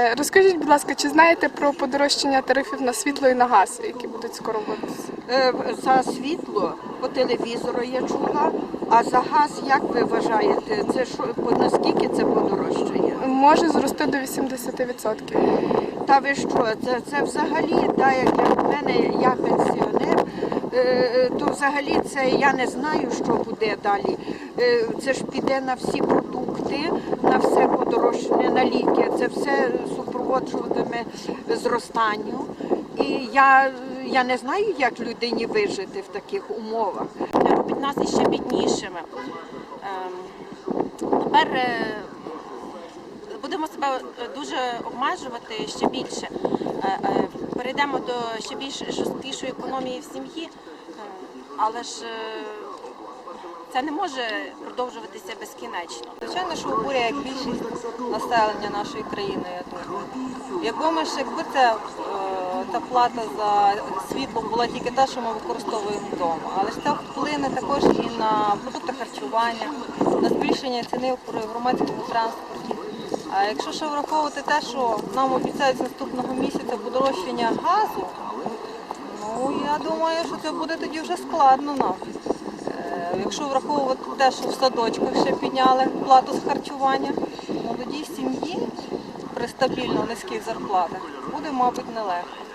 Е, Розкажіть, будь ласка, чи знаєте про подорожчання тарифів на світло і на газ, які будуть скоро вводитися? Е, За світло по телевізору я чула, а за газ, як ви вважаєте, це що по- наскільки це подорожчає? Може зрости до 80%. Та ви що, це, це взагалі, та, як для мене я пенсіонер, е, то взагалі це я не знаю, що буде далі. Е, Це ж піде на всі продукти, на все подорожчання, на ліки. Це все супроводжуватиме зростанню. І я, я не знаю, як людині вижити в таких умовах. робить нас іще біднішими. Ем, Тепер е, будемо себе е, дуже обмежувати ще більше. Перейдемо до ще більш жорсткішої економії в сім'ї, але ж це не може продовжуватися безкінечно. Звичайно, що обурює як більшість населення нашої країни, я думаю. Якби ми ж якби це, е, та плата за світло була тільки та, що ми використовуємо вдома, але ж це вплине також і на продукти харчування, на збільшення ціни в громадському транспорті. А якщо ще враховувати те, що нам обіцяють з наступного місяця подорожчання газу, ну я думаю, що це буде тоді вже складно нам. Е, Якщо враховувати те, що в садочках ще підняли плату з харчування, молодій сім'ї при стабільно низьких зарплатах буде, мабуть, нелегко.